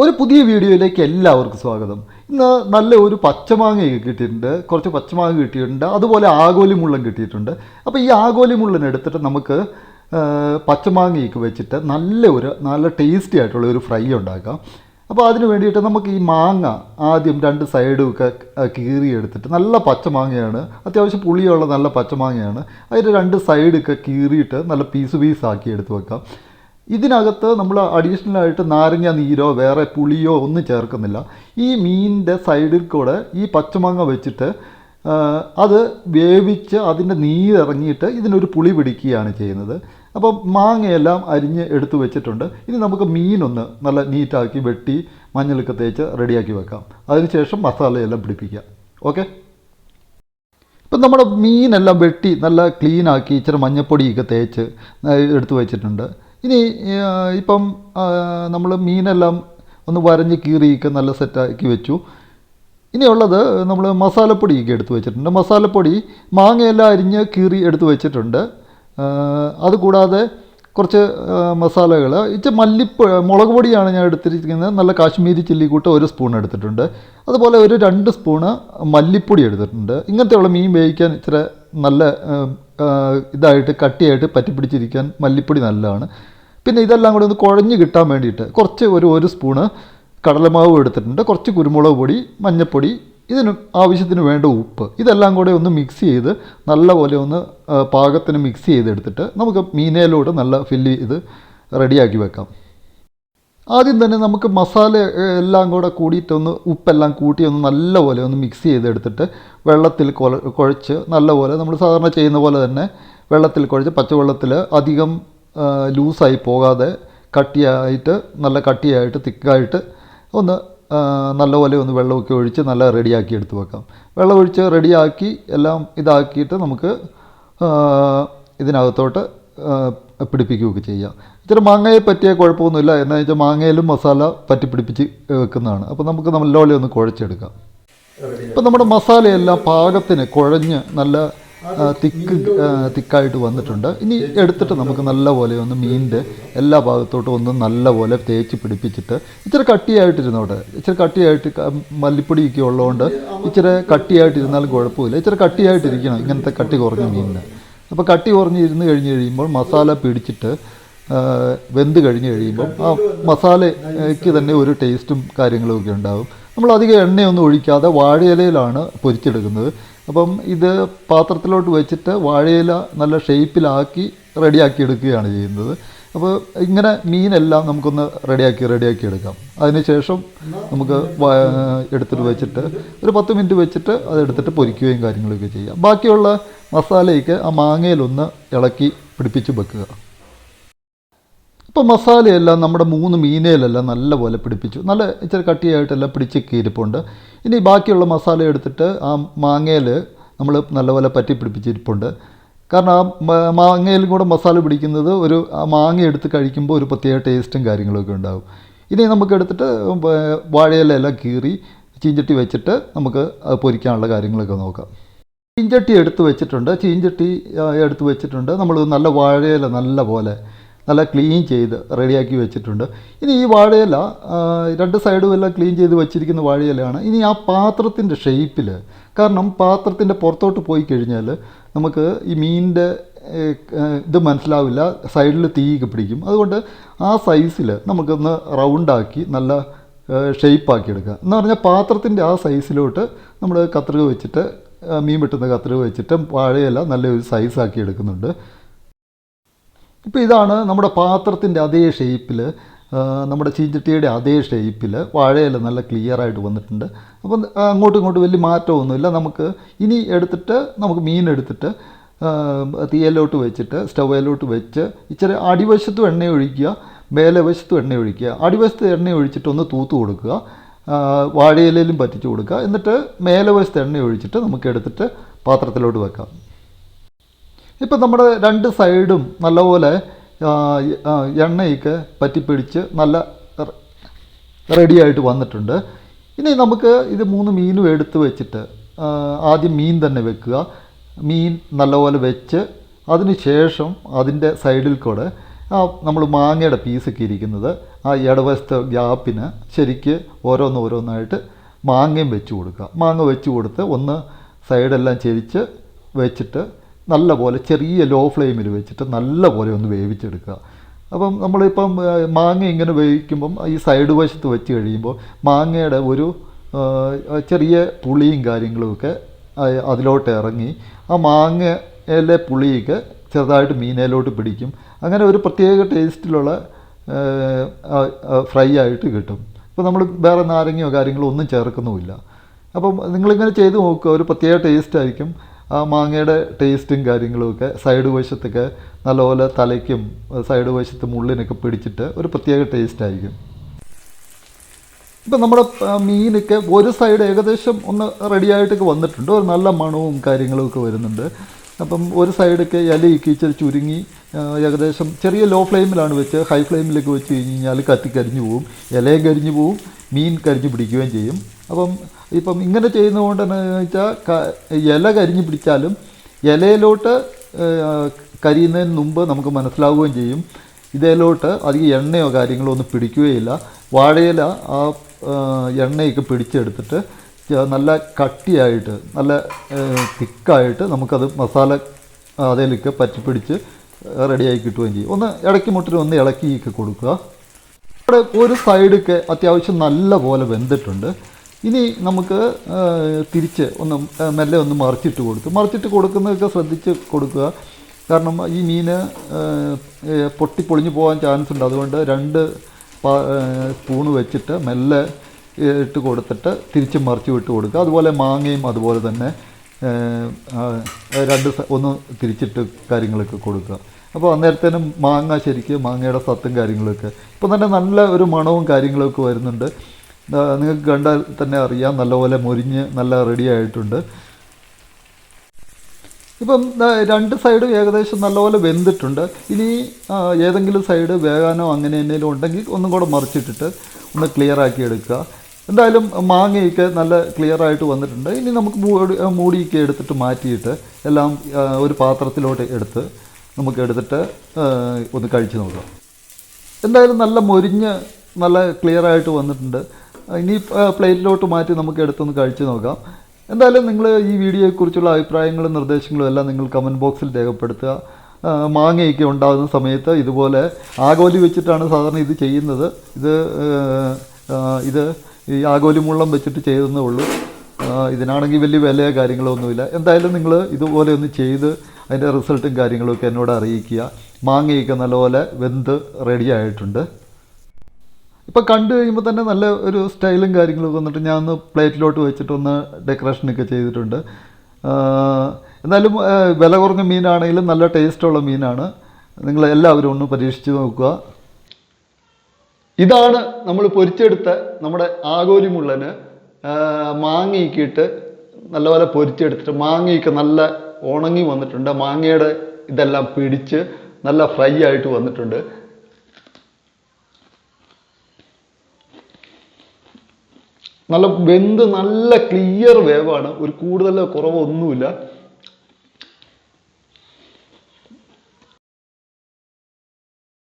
ഒരു പുതിയ വീഡിയോയിലേക്ക് എല്ലാവർക്കും സ്വാഗതം. ഇന്ന് നല്ല ഒരു പച്ചമാങ്ങയൊക്കെ കിട്ടിയിട്ടുണ്ട്. കുറച്ച് പച്ചമാങ്ങ കിട്ടിയിട്ടുണ്ട്. അതുപോലെ ആഗോലി മുള്ളൻ കിട്ടിയിട്ടുണ്ട്. അപ്പോൾ ഈ ആഗോലി മുള്ളൻ എടുത്തിട്ട് നമുക്ക് പച്ചമാങ്ങയൊക്കെ വെച്ചിട്ട് നല്ല ഒരു നല്ല ടേസ്റ്റി ആയിട്ടുള്ള ഒരു ഫ്രൈ ഉണ്ടാക്കാം. അപ്പോൾ അതിന് വേണ്ടിയിട്ട് നമുക്ക് ഈ മാങ്ങ ആദ്യം രണ്ട് സൈഡും ഒക്കെ കീറി എടുത്തിട്ട് നല്ല പച്ചമാങ്ങയാണ്. അത്യാവശ്യം പുളിയുള്ള നല്ല പച്ചമാങ്ങയാണ്. അതിന്റെ രണ്ട് സൈഡൊക്കെ കീറിയിട്ട് നല്ല പീസ് പീസ് ആക്കി എടുത്ത് വെക്കാം. ഇതിനകത്ത് നമ്മൾ അഡീഷണൽ ആയിട്ട് നാരങ്ങ നീരോ വേറെ പുളിയോ ഒന്നും ചേർക്കുന്നില്ല. ഈ മീനിന്റെ സൈഡിൽ കൂടെ ഈ പച്ചമാങ്ങ വെച്ചിട്ട് അത് വേവിച്ച് അതിന്റെ നീരിറങ്ങിയിട്ട് ഇതിനൊരു പുളി പിടിക്കുകയാണ് ചെയ്യുന്നത്. അപ്പോൾ മാങ്ങയെല്ലാം അരിഞ്ഞ് എടുത്തു വെച്ചിട്ടുണ്ട്. ഇനി നമുക്ക് മീനൊന്ന് നല്ല നീറ്റാക്കി വെട്ടി മഞ്ഞളൊക്കെ തേച്ച് റെഡിയാക്കി വെക്കാം. അതിനുശേഷം മസാലയെല്ലാം പിടിപ്പിക്കാം. ഓക്കെ? ഇപ്പം നമ്മുടെ മീനെല്ലാം വെട്ടി നല്ല ക്ലീനാക്കി ഇച്ചിരി മഞ്ഞപ്പൊടിയൊക്കെ തേച്ച് എടുത്തു വെച്ചിട്ടുണ്ട്. ഇനി ഇപ്പം നമ്മൾ മീനെല്ലാം ഒന്ന് വരഞ്ഞ് കീറിയൊക്കെ നല്ല സെറ്റാക്കി വെച്ചു. ഇനിയുള്ളത് നമ്മൾ മസാലപ്പൊടിയൊക്കെ എടുത്ത് വെച്ചിട്ടുണ്ട്. മസാലപ്പൊടി മാങ്ങയെല്ലാം അരിഞ്ഞ് കീറി എടുത്ത് വെച്ചിട്ടുണ്ട്. അതുകൂടാതെ കുറച്ച് മസാലകൾ ഇച്ച മല്ലിപ്പ മുളക് പൊടിയാണ് ഞാൻ എടുത്തിരിക്കുന്നത്. നല്ല കാശ്മീരി ചില്ലി കൂട്ട് ഒരു സ്പൂൺ എടുത്തിട്ടുണ്ട്. അതുപോലെ ഒരു രണ്ട് സ്പൂണ് മല്ലിപ്പൊടി എടുത്തിട്ടുണ്ട്. ഇങ്ങനത്തെയുള്ള മീൻ വേവിക്കാൻ ഇത്ര നല്ല ഇതായിട്ട് കട്ടിയായിട്ട് പറ്റിപ്പിടിച്ചിരിക്കാൻ മല്ലിപ്പൊടി നല്ലതാണ്. പിന്നെ ഇതെല്ലാം കൂടി ഒന്ന് കുഴഞ്ഞ് കിട്ടാൻ വേണ്ടിയിട്ട് കുറച്ച് ഒരു ഒരു സ്പൂണ് കടലമാവ് എടുത്തിട്ടുണ്ട് കുറച്ച് കുരുമുളക് പൊടി മഞ്ഞൾപ്പൊടി ഇതിന് ആവശ്യത്തിന് വേണ്ട ഉപ്പ്. ഇതെല്ലാം കൂടെ ഒന്ന് മിക്സ് ചെയ്ത് നല്ലപോലെ ഒന്ന് പാകത്തിന് മിക്സ് ചെയ്തെടുത്തിട്ട് നമുക്ക് മീനയിലോട്ട് നല്ല ഫില്ല് ചെയ്ത് റെഡിയാക്കി വെക്കാം. ആദ്യം തന്നെ നമുക്ക് മസാല എല്ലാം കൂടെ കൂടിയിട്ടൊന്ന് ഉപ്പെല്ലാം കൂട്ടി ഒന്ന് നല്ലപോലെ ഒന്ന് മിക്സ് ചെയ്തെടുത്തിട്ട് വെള്ളത്തിൽ കുഴച്ച് നല്ലപോലെ നമ്മൾ സാധാരണ ചെയ്യുന്ന പോലെ തന്നെ വെള്ളത്തിൽ കുഴച്ച് പച്ചവെള്ളത്തിൽ അധികം ലൂസായി പോകാതെ കട്ടിയായിട്ട് നല്ല കട്ടിയായിട്ട് തിക്കായിട്ട് ഒന്ന് നല്ലപോലെ ഒന്ന് വെള്ളമൊക്കെ ഒഴിച്ച് നല്ല റെഡിയാക്കി എടുത്ത് വെക്കാം. വെള്ളം ഒഴിച്ച് റെഡിയാക്കി എല്ലാം ഇതാക്കിയിട്ട് നമുക്ക് ഇതിനകത്തോട്ട് പിടിപ്പിക്കുകയൊക്കെ ചെയ്യാം. ഇച്ചിരി മാങ്ങയെ പറ്റിയ കുഴപ്പമൊന്നുമില്ല. എന്നാ വെച്ചാൽ മാങ്ങയിലും മസാല പറ്റി പിടിപ്പിച്ച് വെക്കുന്നതാണ്. അപ്പോൾ നമുക്ക് നല്ലപോലെ ഒന്ന് കുഴച്ചെടുക്കാം. ഇപ്പം നമ്മുടെ മസാലയെല്ലാം പാകത്തിന് കുഴഞ്ഞ് നല്ല തിക്ക് തിക്കായിട്ട് വന്നിട്ടുണ്ട്. ഇനി എടുത്തിട്ട് നമുക്ക് നല്ലപോലെ ഒന്ന് മീനിന്റെ എല്ലാ ഭാഗത്തോട്ടും ഒന്ന് നല്ലപോലെ തേച്ച് പിടിപ്പിച്ചിട്ട് ഇച്ചിരി കട്ടിയായിട്ടിരുന്നോട്ടെ. ഇച്ചിരി കട്ടിയായിട്ട് മല്ലിപ്പൊടിയൊക്കെ ഉള്ളതുകൊണ്ട് ഇച്ചിരി കട്ടിയായിട്ടിരുന്നാലും കുഴപ്പമില്ല. ഇച്ചിരി കട്ടിയായിട്ടിരിക്കണം ഇങ്ങനത്തെ കട്ടി കുറഞ്ഞ മീനിന്. അപ്പോൾ കട്ടി കുറഞ്ഞ് ഇരുന്ന് കഴിഞ്ഞ് കഴിയുമ്പോൾ മസാല പിടിച്ചിട്ട് വെന്ത് കഴിഞ്ഞ് കഴിയുമ്പോൾ ആ മസാലയ്ക്ക് തന്നെ ഒരു ടേസ്റ്റും കാര്യങ്ങളും ഒക്കെ ഉണ്ടാകും നമ്മൾ അധികം എണ്ണയൊന്നും ഒഴിക്കാതെ വാഴയിലയിലാണ് പൊരിച്ചെടുക്കുന്നത്. അപ്പം ഇത് പാത്രത്തിലോട്ട് വെച്ചിട്ട് വാഴയില നല്ല ഷേപ്പിലാക്കി റെഡിയാക്കി എടുക്കുകയാണ് ചെയ്യുന്നത്. അപ്പോൾ ഇങ്ങനെ മീനെല്ലാം നമുക്കൊന്ന് റെഡിയാക്കി റെഡിയാക്കി എടുക്കാം. അതിനുശേഷം നമുക്ക് എടുത്തിട്ട് വെച്ചിട്ട് ഒരു പത്ത് മിനിറ്റ് വെച്ചിട്ട് അത് എടുത്തിട്ട് പൊരിക്കുകയും കാര്യങ്ങളൊക്കെ ചെയ്യാം. ബാക്കിയുള്ള മസാലയൊക്കെ ആ മാങ്ങയിലൊന്ന് ഇളക്കി പിടിപ്പിച്ച് വെക്കുക. ഇപ്പോൾ മസാലയെല്ലാം നമ്മുടെ മൂന്ന് മീനയിലെല്ലാം നല്ലപോലെ പിടിപ്പിച്ചു. നല്ല ഇച്ചിരി കട്ടിയായിട്ടെല്ലാം പിടിച്ച് കീരിപ്പുണ്ട് ഇനി ബാക്കിയുള്ള മസാല എടുത്തിട്ട് ആ മാങ്ങയിൽ നമ്മൾ നല്ലപോലെ പറ്റി പിടിപ്പിച്ചിരിപ്പുണ്ട്. കാരണം ആ മാങ്ങയിലും കൂടെ മസാല പിടിക്കുന്നത് ഒരു ആ മാങ്ങ എടുത്ത് കഴിക്കുമ്പോൾ ഒരു പ്രത്യേക ടേസ്റ്റും കാര്യങ്ങളൊക്കെ ഉണ്ടാകും ഇനി നമുക്ക് എടുത്തിട്ട് വാഴയിലെല്ലാം കീറി ചീഞ്ചട്ടി വെച്ചിട്ട് നമുക്ക് പൊരിക്കാനുള്ള കാര്യങ്ങളൊക്കെ നോക്കാം. ചീഞ്ചട്ടി എടുത്ത് വെച്ചിട്ടുണ്ട്. ചീഞ്ചട്ടി എടുത്ത് വെച്ചിട്ടുണ്ട്. നമ്മൾ നല്ല വാഴയില നല്ല പോലെ നല്ല ക്ലീൻ ചെയ്ത് റെഡിയാക്കി വെച്ചിട്ടുണ്ട്. ഇനി ഈ വാഴയില രണ്ട് സൈഡും എല്ലാം ക്ലീൻ ചെയ്ത് വെച്ചിരിക്കുന്ന വാഴയിലയാണ്. ഇനി ആ പാത്രത്തിന്റെ ഷേപ്പിൽ കാരണം പാത്രത്തിന്റെ പുറത്തോട്ട് പോയി കഴിഞ്ഞാൽ നമുക്ക് ഈ മീനിന്റെ ഇത് മനസ്സിലാവില്ല. സൈഡിൽ തീയൊക്കെ പിടിക്കും. അതുകൊണ്ട് ആ സൈസിൽ നമുക്കൊന്ന് റൗണ്ടാക്കി നല്ല ഷേപ്പാക്കി എടുക്കുക എന്ന് പറഞ്ഞാൽ പാത്രത്തിന്റെ ആ സൈസിലോട്ട് നമ്മൾ കത്രിക വെച്ചിട്ട് മീൻ വെട്ടുന്ന കത്രിക വെച്ചിട്ട് വാഴയില നല്ലൊരു സൈസാക്കി എടുക്കുന്നുണ്ട്. ഇപ്പോൾ ഇതാണ് നമ്മുടെ പാത്രത്തിന്റെ അതേ ഷേപ്പിൽ നമ്മുടെ ചീഞ്ചട്ടിയുടെ അതേ ഷേപ്പിൽ വാഴയില നല്ല ക്ലിയർ ആയിട്ട് വന്നിട്ടുണ്ട്. അപ്പം അങ്ങോട്ടും ഇങ്ങോട്ടും വലിയ മാറ്റമൊന്നുമില്ല. നമുക്ക് ഇനി എടുത്തിട്ട് നമുക്ക് മീൻ എടുത്തിട്ട് തീയലോട്ട് വെച്ചിട്ട് സ്റ്റവയിലോട്ട് വെച്ച് ഇച്ചിരി അടിവശത്തും എണ്ണ ഒഴിക്കുക മേലെ വശത്തും എണ്ണ ഒഴിക്കുക. അടിവശത്ത് എണ്ണ ഒഴിച്ചിട്ട് ഒന്ന് തൂത്ത് കൊടുക്കുക. വാഴയിലും വാഴയിലയിലും പറ്റിച്ച് കൊടുക്കുക. എന്നിട്ട് മേലെ വശത്ത് എണ്ണ ഒഴിച്ചിട്ട് നമുക്ക് എടുത്തിട്ട് പാത്രത്തിലോട്ട് വെക്കാം. ഇപ്പം നമ്മുടെ രണ്ട് സൈഡും നല്ലപോലെ എണ്ണയൊക്കെ പറ്റിപ്പിടിച്ച് നല്ല റെഡിയായിട്ട് വന്നിട്ടുണ്ട്. ഇനി നമുക്ക് ഇത് മൂന്ന് മീനും എടുത്ത് വെച്ചിട്ട് ആദ്യം മീൻ തന്നെ വെക്കുക. മീൻ നല്ലപോലെ വെച്ച് അതിന് ശേഷം അതിന്റെ സൈഡിൽ കൂടെ ആ നമ്മൾ മാങ്ങയുടെ പീസൊക്കെ ഇരിക്കുന്നത് ആ ഇടവശത്തെ ഗ്യാപ്പിന് ശരിക്ക് ഓരോന്ന് ഓരോന്നായിട്ട് മാങ്ങയും വെച്ച് കൊടുക്കുക. മാങ്ങ വെച്ച് കൊടുത്ത് ഒന്ന് സൈഡെല്ലാം ചെരിച്ച് വെച്ചിട്ട് നല്ല പോലെ ചെറിയ ലോ ഫ്ലെയിമിൽ വെച്ചിട്ട് നല്ല പോലെ ഒന്ന് വേവിച്ചെടുക്കുക. അപ്പം നമ്മളിപ്പം മാങ്ങ ഇങ്ങനെ വേവിക്കുമ്പം ഈ സൈഡ് വശത്ത് വെച്ച് കഴിയുമ്പോൾ മാങ്ങയുടെ ഒരു ചെറിയ പുളിയും കാര്യങ്ങളുമൊക്കെ അതിലോട്ട് ഇറങ്ങി ആ മാങ്ങയിലെ പുളിയൊക്കെ ചെറുതായിട്ട് മീനയിലോട്ട് പിടിക്കും. അങ്ങനെ ഒരു പ്രത്യേക ടേസ്റ്റിലുള്ള ഫ്രൈ ആയിട്ട് കിട്ടും. ഇപ്പോൾ നമ്മൾ വേറെ നാരങ്ങയോ കാര്യങ്ങളോ ഒന്നും ചേർക്കുന്നുമില്ല. അപ്പം നിങ്ങളിങ്ങനെ ചെയ്ത് നോക്കുക. ഒരു പ്രത്യേക ടേസ്റ്റ് ആയിരിക്കും. ആ മാങ്ങയുടെ ടേസ്റ്റും കാര്യങ്ങളുമൊക്കെ സൈഡ് വശത്തൊക്കെ നല്ലപോലെ തലയ്ക്കും സൈഡ് വശത്ത് മുള്ളിനൊക്കെ പിടിച്ചിട്ട് ഒരു പ്രത്യേക ടേസ്റ്റ് ആയിരിക്കും. ഇപ്പം നമ്മുടെ മീനൊക്കെ ഒരു സൈഡ് ഏകദേശം ഒന്ന് റെഡിയായിട്ടൊക്കെ വന്നിട്ടുണ്ട്. ഒരു നല്ല മണവും കാര്യങ്ങളുമൊക്കെ വരുന്നുണ്ട്. അപ്പം ഒരു സൈഡൊക്കെ ഇലയൊക്കെ ഇച്ചിരി ചുരുങ്ങി ഏകദേശം ചെറിയ ലോ ഫ്ലെയിമിലാണ് വെച്ച് ഹൈ ഫ്ലെയിമിലേക്ക് വെച്ച് കഴിഞ്ഞ് കഴിഞ്ഞാൽ കത്തി കരിഞ്ഞു പോവും. ഇലയും കരിഞ്ഞു പോവും. മീൻ കരിഞ്ഞു പിടിക്കുകയും ചെയ്യും. അപ്പം ഇപ്പം ഇങ്ങനെ ചെയ്യുന്നതുകൊണ്ട് എന്താണെന്ന് വെച്ചാൽ ഇല കരിഞ്ഞു പിടിച്ചാലും ഇലയിലോട്ട് കരിയുന്നതിന് മുമ്പ് നമുക്ക് മനസ്സിലാവുകയും ചെയ്യും. ഇതിലോട്ട് അധികം എണ്ണയോ കാര്യങ്ങളോ ഒന്നും പിടിക്കുകയില്ല. വാഴയില ആ ആ, എണ്ണയൊക്കെ പിടിച്ചെടുത്തിട്ട് നല്ല കട്ടിയായിട്ട് നല്ല തിക്കായിട്ട് നമുക്കത് മസാല അതിലേക്ക് പറ്റിപ്പിടിച്ച് റെഡിയായി കിട്ടുകയും ചെയ്യും. ഒന്ന് ഇടയ്ക്ക് മുട്ടിന് ഒന്ന് ഇളക്കിയൊക്കെ കൊടുക്കുക. ഇവിടെ ഒരു സൈഡൊക്കെ അത്യാവശ്യം നല്ല പോലെ വെന്തിട്ടുണ്ട്. ഇനി നമുക്ക് തിരിച്ച് ഒന്ന് മെല്ലെ ഒന്ന് മറിച്ചിട്ട് കൊടുത്തു മറിച്ചിട്ട് കൊടുക്കുന്നതൊക്കെ ശ്രദ്ധിച്ച് കൊടുക്കുക. കാരണം ഈ മീൻ പൊട്ടി പൊളിഞ്ഞു പോകാൻ ചാൻസ് ഉണ്ട്. അതുകൊണ്ട് രണ്ട് സ്പൂണ് വെച്ചിട്ട് മെല്ലെ ഇട്ട് കൊടുത്തിട്ട് തിരിച്ച് മറിച്ച് വിട്ട് കൊടുക്കുക. അതുപോലെ മാങ്ങയും അതുപോലെ തന്നെ രണ്ട് ഒന്ന് തിരിച്ചിട്ട് കാര്യങ്ങളൊക്കെ കൊടുക്കുക. അപ്പോൾ അന്നേരത്തേനും മാങ്ങ ശരിക്കും മാങ്ങയുടെ സത്തും കാര്യങ്ങളൊക്കെ. ഇപ്പം തന്നെ നല്ല ഒരു മണവും കാര്യങ്ങളൊക്കെ വരുന്നുണ്ട്. നിങ്ങൾക്ക് കണ്ടാൽ തന്നെ അറിയാം. നല്ലപോലെ മുരിഞ്ഞ് നല്ല റെഡി ആയിട്ടുണ്ട്. ഇപ്പം രണ്ട് സൈഡും ഏകദേശം നല്ലപോലെ വെന്തിട്ടുണ്ട്. ഇനി ഏതെങ്കിലും സൈഡ് വേകാനോ അങ്ങനെ എന്തെങ്കിലും ഉണ്ടെങ്കിൽ ഒന്നും കൂടെ മറിച്ചിട്ടിട്ട് ഒന്ന് ക്ലിയർ ആക്കി എടുക്കുക. എന്തായാലും മാങ്ങയൊക്കെ നല്ല ക്ലിയർ ആയിട്ട് വന്നിട്ടുണ്ട്. ഇനി നമുക്ക് മൂടി- മൂടിയൊക്കെ എടുത്തിട്ട് മാറ്റിയിട്ട് എല്ലാം ഒരു പാത്രത്തിലോട്ട് എടുത്ത് നമുക്ക് എടുത്തിട്ട് ഒന്ന് കഴിച്ച് നോക്കാം. എന്തായാലും നല്ല മൊരിഞ്ഞ് നല്ല ക്ലിയർ ആയിട്ട് വന്നിട്ടുണ്ട്. ഇനി പ്ലേറ്റിലോട്ട് മാറ്റി നമുക്ക് എടുത്തൊന്ന് കഴിച്ചു നോക്കാം. എന്തായാലും നിങ്ങൾ ഈ വീഡിയോയെക്കുറിച്ചുള്ള അഭിപ്രായങ്ങളും നിർദ്ദേശങ്ങളും എല്ലാം നിങ്ങൾ കമന്റ് ബോക്സിൽ രേഖപ്പെടുത്തുക. മാങ്ങയൊക്കെ ഉണ്ടാകുന്ന സമയത്ത് ഇതുപോലെ ആഗോലി വെച്ചിട്ടാണ് സാധാരണ ഇത് ചെയ്യുന്നത്. ഇത് ഇത് ഈ ആഗോലി മുള്ളം വെച്ചിട്ട് ചെയ്തെന്നേ ഉള്ളൂ. ഇതിനാണെങ്കിൽ വലിയ വിലയോ കാര്യങ്ങളോ ഒന്നുമില്ല. എന്തായാലും നിങ്ങൾ ഇതുപോലെ ഒന്ന് ചെയ്ത് അതിന്റെ റിസൾട്ടും കാര്യങ്ങളൊക്കെ എന്നോട് അറിയിക്കുക. മാങ്ങയൊക്കെ നല്ലപോലെ വെന്ത് റെഡി ആയിട്ടുണ്ട്. ഇപ്പം കണ്ടു കഴിയുമ്പോൾ തന്നെ നല്ല ഒരു സ്റ്റൈലും കാര്യങ്ങളൊക്കെ വന്നിട്ട് ഞാൻ ഒന്ന് പ്ലേറ്റിലോട്ട് വെച്ചിട്ടൊന്ന് ഡെക്കറേഷനൊക്കെ ചെയ്തിട്ടുണ്ട്. എന്നാലും വില കുറഞ്ഞ മീനാണെങ്കിലും നല്ല ടേസ്റ്റുള്ള മീനാണ്. നിങ്ങൾ എല്ലാവരും ഒന്ന് പരീക്ഷിച്ച് നോക്കുക. ഇതാണ് നമ്മൾ പൊരിച്ചെടുത്ത നമ്മുടെ ആഗോലി മുള്ളന് നല്ലപോലെ പൊരിച്ചെടുത്തിട്ട് മാങ്ങയൊക്കെ നല്ല ഉണങ്ങി വന്നിട്ടുണ്ട്. മാങ്ങയുടെ ഇതെല്ലാം പിടിച്ച് നല്ല ഫ്രൈ ആയിട്ട് വന്നിട്ടുണ്ട്. നല്ല വെന്ത് നല്ല ക്ലിയർ വേവാണ്. ഒരു കൂടുതൽ കുറവൊന്നുമില്ല